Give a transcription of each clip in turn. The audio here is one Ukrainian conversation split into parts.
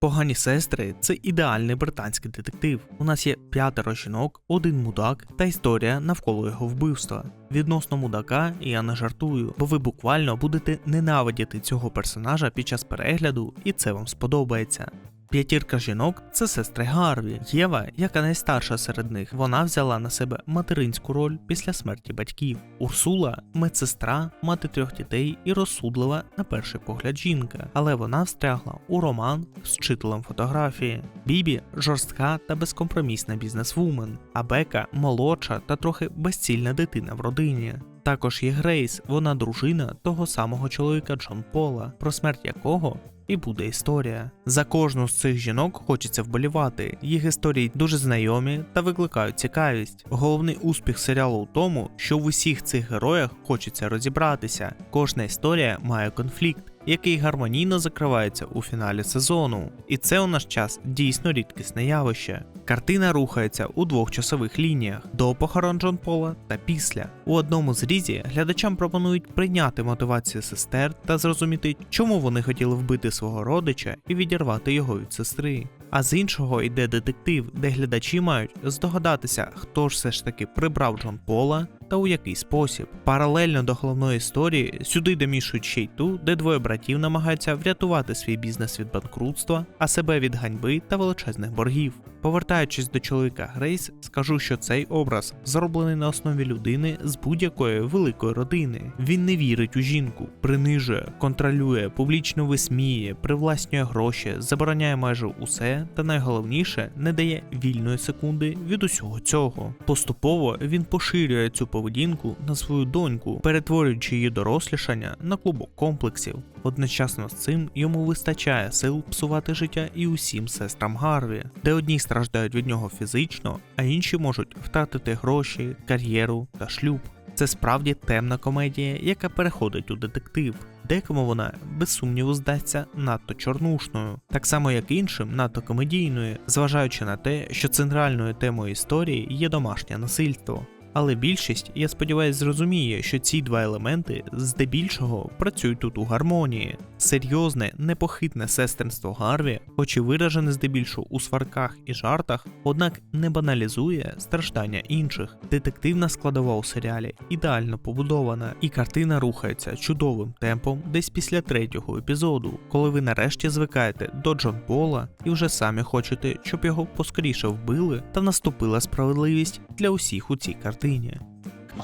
Погані сестри це ідеальний британський детектив. У нас є п'ятеро жінок, один мудак та історія навколо його вбивства. Відносно мудака я не жартую, бо ви буквально будете ненавидіти цього персонажа під час перегляду, і це вам сподобається. П'ятірка жінок це сестри Гарві. Єва, яка найстарша серед них, вона взяла на себе материнську роль після смерті батьків. Урсула медсестра, мати трьох дітей і розсудлива на перший погляд жінка, але вона встрягла у роман з вчителем фотографії. Бібі жорстка та безкомпромісна бізнесвумен, а Бека молодша та трохи безцільна дитина в родині. Також є Грейс, вона дружина того самого чоловіка Джон Пола, про смерть якого і буде історія. За кожну з цих жінок хочеться вболівати. Їх історії дуже знайомі та викликають цікавість. Головний успіх серіалу у тому, що в усіх цих героях хочеться розібратися. Кожна історія має конфлікт. Який гармонійно закривається у фіналі сезону, і це у наш час дійсно рідкісне явище. Картина рухається у двох часових лініях: до похорон Джон Пола та після. У одному зрізі глядачам пропонують прийняти мотивацію сестер та зрозуміти, чому вони хотіли вбити свого родича і відірвати його від сестри. А з іншого йде детектив, де глядачі мають здогадатися, хто ж все ж таки прибрав Джон Пола та у який спосіб. Паралельно до головної історії сюди домішують ще й ту, де двоє братів намагаються врятувати свій бізнес від банкрутства, а себе від ганьби та величезних боргів. Повертаючись до чоловіка Грейс, скажу, що цей образ зроблений на основі людини з будь-якої великої родини. Він не вірить у жінку, принижує, контролює, публічно висміє, привласнює гроші, забороняє майже усе, та найголовніше не дає вільної секунди від усього цього. Поступово він поширює цю поведінку на свою доньку, перетворюючи її дорослішання на клубок комплексів. Одночасно з цим йому вистачає сил псувати життя і усім сестрам Гарві, де одні страждають від нього фізично, а інші можуть втратити гроші, кар'єру та шлюб. Це справді темна комедія, яка переходить у детектив. Декому вона без сумніву здасться надто чорнушною, так само як іншим надто комедійною, зважаючи на те, що центральною темою історії є домашнє насильство. Але більшість, я сподіваюся, зрозуміє, що ці два елементи здебільшого працюють тут у гармонії. Серйозне, непохитне сестринство Гарві, хоч і виражене здебільшого у сварках і жартах, однак не баналізує страждання інших. Детективна складова у серіалі ідеально побудована, і картина рухається чудовим темпом десь після третього епізоду, коли ви нарешті звикаєте до Джон Пола і вже самі хочете, щоб його поскоріше вбили та наступила справедливість для усіх у цій картині.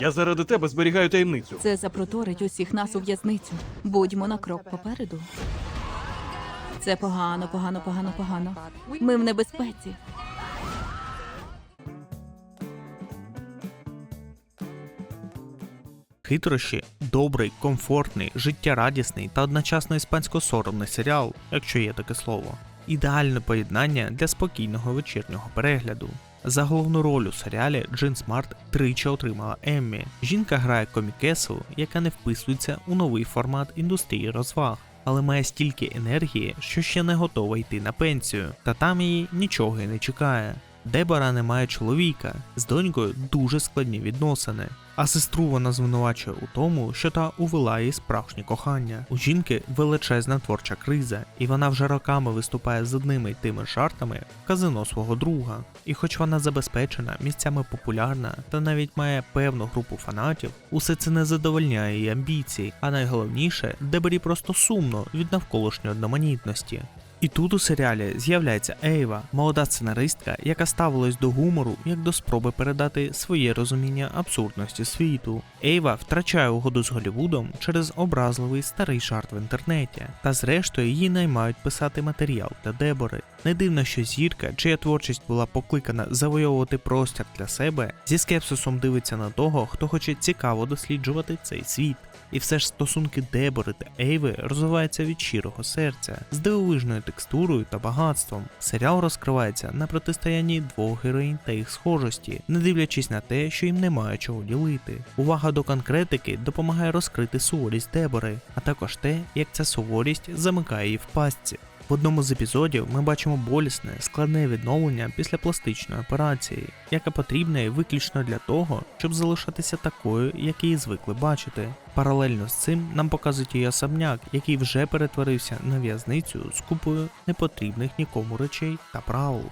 Я заради тебе зберігаю таємницю. Це запроторить усіх нас у в'язницю. Будьмо на крок попереду. Це погано, погано, погано, погано. Ми в небезпеці. Хитрощі добрий, комфортний, життєрадісний та одночасно іспансько-соромний серіал, якщо є таке слово. Ідеальне поєднання для спокійного вечірнього перегляду. За головну роль у серіалі Джин Смарт тричі отримала Еммі. Жінка грає комікесу, яка не вписується у новий формат індустрії розваг, але має стільки енергії, що ще не готова йти на пенсію, та там її нічого й не чекає. Дебора не має чоловіка, з донькою дуже складні відносини. А сестру вона звинувачує у тому, що та увела їй справжнє кохання. У жінки величезна творча криза, і вона вже роками виступає з одними й тими жартами в казино свого друга. І хоч вона забезпечена, місцями популярна та навіть має певну групу фанатів, усе це не задовольняє її амбіцій, а найголовніше, Деборі просто сумно від навколишньої одноманітності. І тут у серіалі з'являється Ейва, молода сценаристка, яка ставилась до гумору як до спроби передати своє розуміння абсурдності світу. Ейва втрачає угоду з Голлівудом через образливий старий жарт в інтернеті, та зрештою її наймають писати матеріал для Дебори. Не дивно, що зірка, чия творчість була покликана завойовувати простір для себе, зі скепсисом дивиться на того, хто хоче цікаво досліджувати цей світ. І все ж стосунки Дебори та Ейви розвиваються від щирого серця, з дивовижною текстурою та багатством. Серіал розкривається на протистоянні двох героїнь та їх схожості, не дивлячись на те, що їм немає чого ділити. Увага до конкретики допомагає розкрити суворість Дебори, а також те, як ця суворість замикає її в пастці. В одному з епізодів ми бачимо болісне, складне відновлення після пластичної операції, яка потрібна їй виключно для того, щоб залишатися такою, як її звикли бачити. Паралельно з цим нам показують її особняк, який вже перетворився на в'язницю з купою непотрібних нікому речей та правил.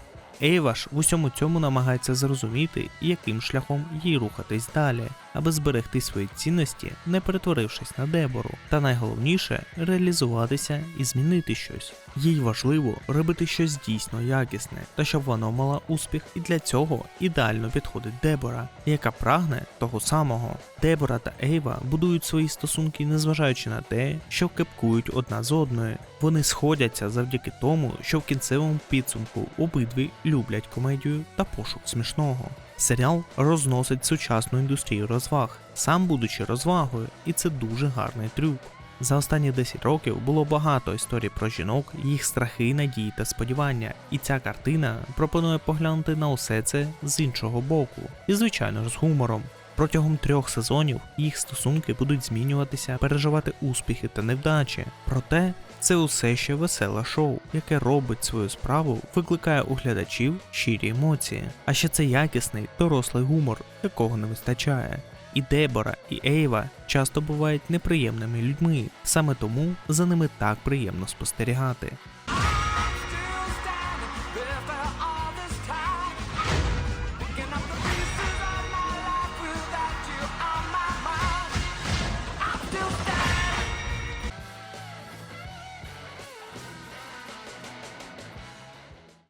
Ейва ж в усьому цьому намагається зрозуміти, яким шляхом їй рухатись далі, аби зберегти свої цінності, не перетворившись на дебору. Та найголовніше реалізуватися і змінити щось. Їй важливо робити щось дійсно якісне, та щоб воно мало успіх, і для цього ідеально підходить Дебора, яка прагне того самого. Дебора та Ейва будують свої стосунки, незважаючи на те, що кепкують одна з одної. Вони сходяться завдяки тому, що в кінцевому підсумку обидві люблять комедію та пошук смішного. Серіал розносить сучасну індустрію розваг, сам будучи розвагою, і це дуже гарний трюк. За останні 10 років було багато історій про жінок, їх страхи, надії та сподівання, і ця картина пропонує поглянути на усе це з іншого боку, і звичайно ж з гумором. Протягом трьох сезонів їх стосунки будуть змінюватися, переживати успіхи та невдачі. Проте це усе ще веселе шоу, яке робить свою справу, викликає у глядачів щирі емоції. А ще це якісний, дорослий гумор, якого не вистачає. І Дебора, і Ейва часто бувають неприємними людьми, саме тому за ними так приємно спостерігати.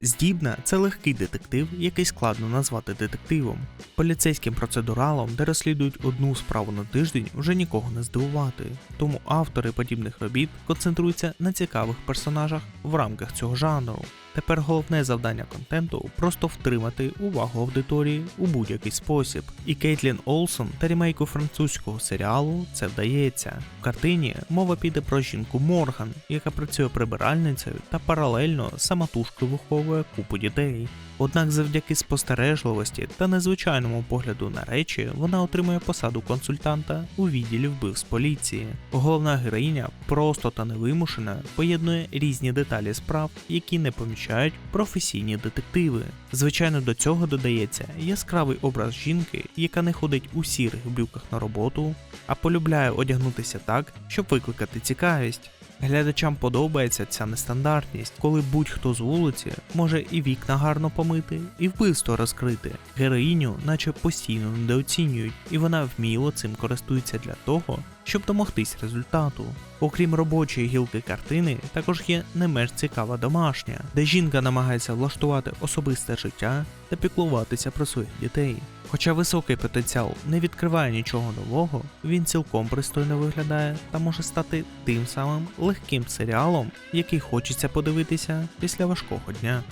Здібна це легкий детектив, який складно назвати детективом. Поліцейським процедуралом, де розслідують одну справу на тиждень, вже нікого не здивувати. Тому автори подібних робіт концентруються на цікавих персонажах в рамках цього жанру. Тепер головне завдання контенту просто втримати увагу аудиторії у будь-який спосіб. І Кейтлін Олсон та ремейку французького серіалу це вдається. В картині мова піде про жінку Морган, яка працює прибиральницею та паралельно самотужки виховує купу дітей. Однак завдяки спостережливості та незвичайному погляду на речі вона отримує посаду консультанта у відділі вбивств поліції. Головна героїня просто та невимушена поєднує різні деталі справ, які не помічають професійні детективи. Звичайно, до цього додається яскравий образ жінки, яка не ходить у сірих брюках на роботу, а полюбляє одягнутися так, щоб викликати цікавість. Глядачам подобається ця нестандартність, коли будь-хто з вулиці може і вікна гарно помити, і вбивство розкрити. Героїню, наче постійно недооцінюють, і вона вміло цим користується для того, щоб домогтись результату. Окрім робочої гілки картини, також є не менш цікава домашня, де жінка намагається влаштувати особисте життя та піклуватися про своїх дітей. Хоча високий потенціал не відкриває нічого нового, він цілком пристойно виглядає та може стати тим самим легким серіалом, який хочеться подивитися після важкого дня.